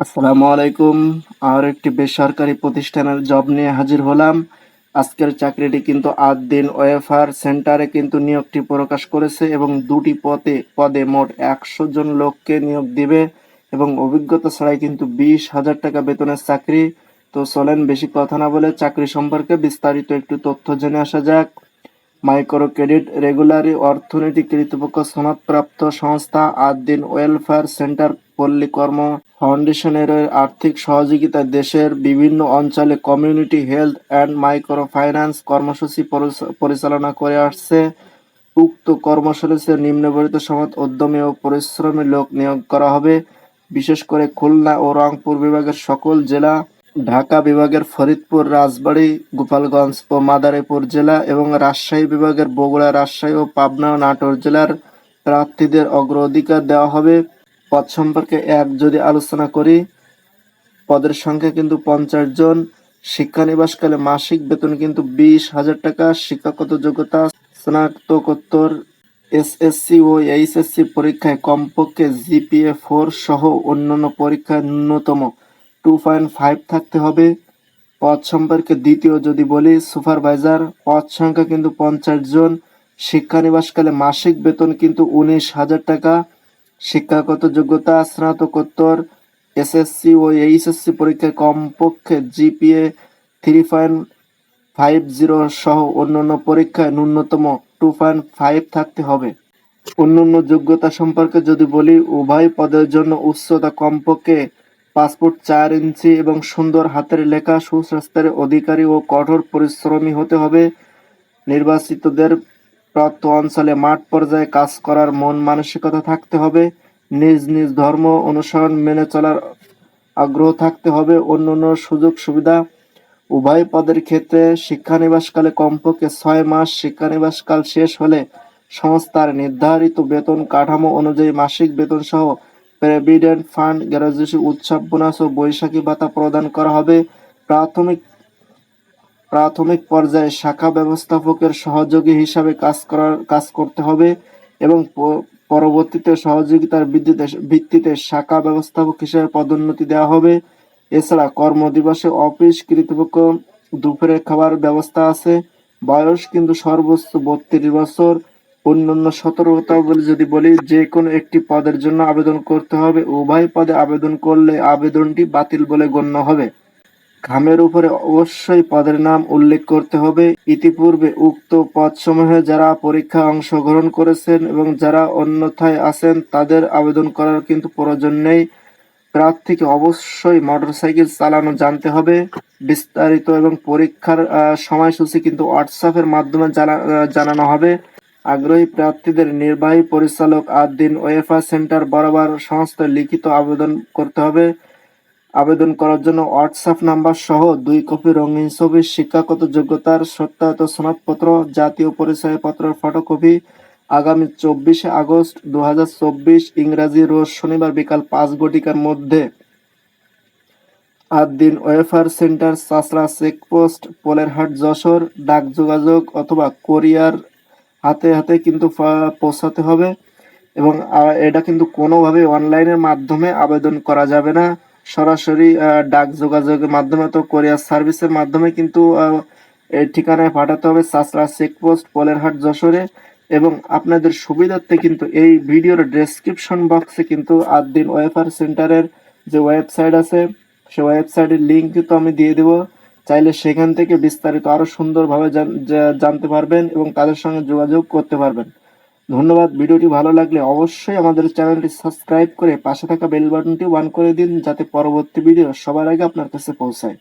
আসসালামু আলাইকুম আর একটি বেসরকারি প্রতিষ্ঠানের জব নিয়ে হাজির হলাম। আজকের চাকরিটি কিন্তু আট দিন ওয়েফার সেন্টারে কিন্তু নিয়োগটি প্রকাশ করেছে এবং দুটি পদে পদে মোট একশো জন লোককে নিয়োগ দিবে এবং অভিজ্ঞতা ছাড়াই কিন্তু বিশ হাজার টাকা বেতনের চাকরি। তো চলেন বেশি কথা না বলে চাকরি সম্পর্কে বিস্তারিত একটু তথ্য জেনে আসা যাক। মাইক্রো ক্রেডিট রেগুলারি অর্থনীতি কর্তৃপক্ষ সনদপ্রাপ্ত সংস্থা আট দিন ওয়েলফেয়ার সেন্টার পল্লী কর্ম ফাউন্ডেশনের আর্থিক সহযোগিতায় দেশের বিভিন্ন অঞ্চলে community health and micro finance কর্মসূচি পরিচালনা করে আসছে। উক্ত কর্মসূচিতে নিম্নবর্ণিত সমাজ উদ্যমী ও পরিশ্রমী লোক নিয়োগ করা হবে। বিশেষ করে খুলনা ও রংপুর বিভাগের সকল জেলা, ঢাকা বিভাগের ফরিদপুর, রাজবাড়ী, গোপালগঞ্জ ও মাদারীপুর জেলা এবং রাজশাহী বিভাগের বগুড়া, রাজশাহী ও পাবনা ও নাটোর জেলার প্রার্থীদের অগ্রাধিকার দেওয়া হবে। পদ সম্পর্কে এক যদি আলোচনা করি, পদের সংখ্যা কিন্তু পঞ্চাশ জন, শিক্ষানিবাসকালে মাসিক বেতন কিন্তু বিশ হাজার টাকা, শিক্ষাগত যোগ্যতা স্নাতকোত্তর, এসএসসি ও এইচএসসি পরীক্ষায় কমপক্ষে জিপিএ ফোর সহ অন্যান্য পরীক্ষায় ন্যূনতম টু পয়েন্ট ফাইভ থাকতে হবে। পদ সম্পর্কে দ্বিতীয় যদি বলি, সুপারভাইজার, পদ সংখ্যা কিন্তু পঞ্চাশ জন, শিক্ষানিবাসকালে মাসিক বেতন কিন্তু উনিশ হাজার টাকা শিক্ষাগত যোগ্যতা, স্নাতকোত্তর এসএসসি ও এইচএসসি পরীক্ষায় কমপক্ষে GPA three point five zero সহ অন্যান্য পরীক্ষায় ন্যূনতম টু পয়েন্ট ফাইভ থাকতে হবে। অন্যান্য যোগ্যতা সম্পর্কে যদি বলি, উভয় পদের জন্য উচ্চতা কমপক্ষে পাসপোর্ট চার ইঞ্চি এবং সুন্দর হাতের লেখা, সুস্বাস্থ্যের অধিকারী ও কঠোর পরিশ্রমী হতে হবে। নির্বাচিতদের প্রাপ্ত অঞ্চলে মাঠ পর্যায়ে কাজ করার মন মানসিকতা থাকতে হবে। নিজ নিজ ধর্ম অনুসরণ মেনে চলার আগ্রহ থাকতে হবে। অন্যান্য সুযোগ সুবিধা উভয় পদের ক্ষেত্রে শিক্ষানিবাসকালে কমপক্ষে ছয় মাস শিক্ষানিবাসকাল শেষ হলে সংস্থার নির্ধারিত বেতন কাঠামো অনুযায়ী মাসিক বেতন সহ প্রভিডেন্ট ফান্ড গ্র্যাজুয়েশন উৎসব, বোনাস ও বৈশাখী ভাতা প্রদান করা হবে। প্রাথমিক প্রাথমিক পর্যায়ে শাখা ব্যবস্থাপকের সহযোগী হিসাবে কাজ করার, কাজ করতে হবে এবং পরবর্তীতে সহযোগিতার ভিত্তিতে শাখা ব্যবস্থাপক হিসেবে পদোন্নতি দেওয়া হবে। এছাড়া কর্মদিবসে অফিস কর্তৃপক্ষ দুপুরে খাবার ব্যবস্থা আছে। বয়স কিন্তু সর্বোচ্চ বত্রিশ বছর। অন্যান্য সতর্কতা বলে, যদি বলি, যে কোনো একটি পদের জন্য আবেদন করতে হবে। উভয় পদে আবেদন করলে আবেদনটি বাতিল বলে গণ্য হবে। খামের উপরে অবশ্যই পদের নাম উল্লেখ করতে হবে। ইতিপূর্বে উক্ত পদসমূহে যারা পরীক্ষায় অংশগ্রহণ করেছেন এবং যারা অন্যথায় আছেন, তাদের আবেদন করার কিন্তু প্রয়োজন নেই। প্রার্থীকে অবশ্যই মোটরসাইকেল চালানো জানতে হবে। বিস্তারিত এবং পরীক্ষার সময়সূচি কিন্তু হোয়াটসঅ্যাপের মাধ্যমে জানা- জানানো হবে। আগ্রহী প্রার্থীদের নির্বাহী পরিচালক আট দিন ওয়েফা সেন্টার বরাবর সংস্থায় লিখিত আবেদন করতে হবে। আবেদন করার জন্য হোয়াটসঅ্যাপ নাম্বার সহ দুই কপি রঙিন ছবি, শিক্ষাগত যোগ্যতার সত্যায়িত সনদপত্র, জাতীয় পরিচয়পত্রের ফটোকপি আগামী চব্বিশে আগস্ট দু হাজার ইংরাজি রোজ শনিবার বিকাল পাঁচ ঘটিকার মধ্যে। আট দিন wafer centre Chasra checkpost, Polerhat, Jessore, ডাক যোগাযোগ অথবা কোরিয়ার হাতে হাতে কিন্তু পৌঁছাতে হবে এবং এটা কিন্তু কোনোভাবে অনলাইনের মাধ্যমে আবেদন করা যাবে না। সরাসরি ডাক যোগাযোগের মাধ্যমে তো কোরিয়ার সার্ভিসের মাধ্যমে কিন্তু এই ঠিকানায় পাঠাতে হবে। চাষড়া চেকপোস্ট পোলেরহাট, যশোরে। এবং আপনাদের সুবিধার্থে কিন্তু এই ভিডিওর ডেসক্রিপশন বক্সে কিন্তু আট দিন ওয়েফার সেন্টারের যে ওয়েবসাইট আছে সেই ওয়েবসাইটের লিঙ্ক কিন্তু আমি দিয়ে দেবো। চাইলে সেখান থেকে বিস্তারিত আরও সুন্দরভাবে জানতে পারবেন এবং তাদের সঙ্গে যোগাযোগ করতে পারবেন। ধন্যবাদ। ভিডিওটি ভালো লাগলে অবশ্যই আমাদের চ্যানেলটি সাবস্ক্রাইব করে পাশে থাকা বেল বাটনটি ওয়ান করে দিন যাতে পরবর্তী ভিডিও সবার আগে আপনার কাছে পৌঁছায়।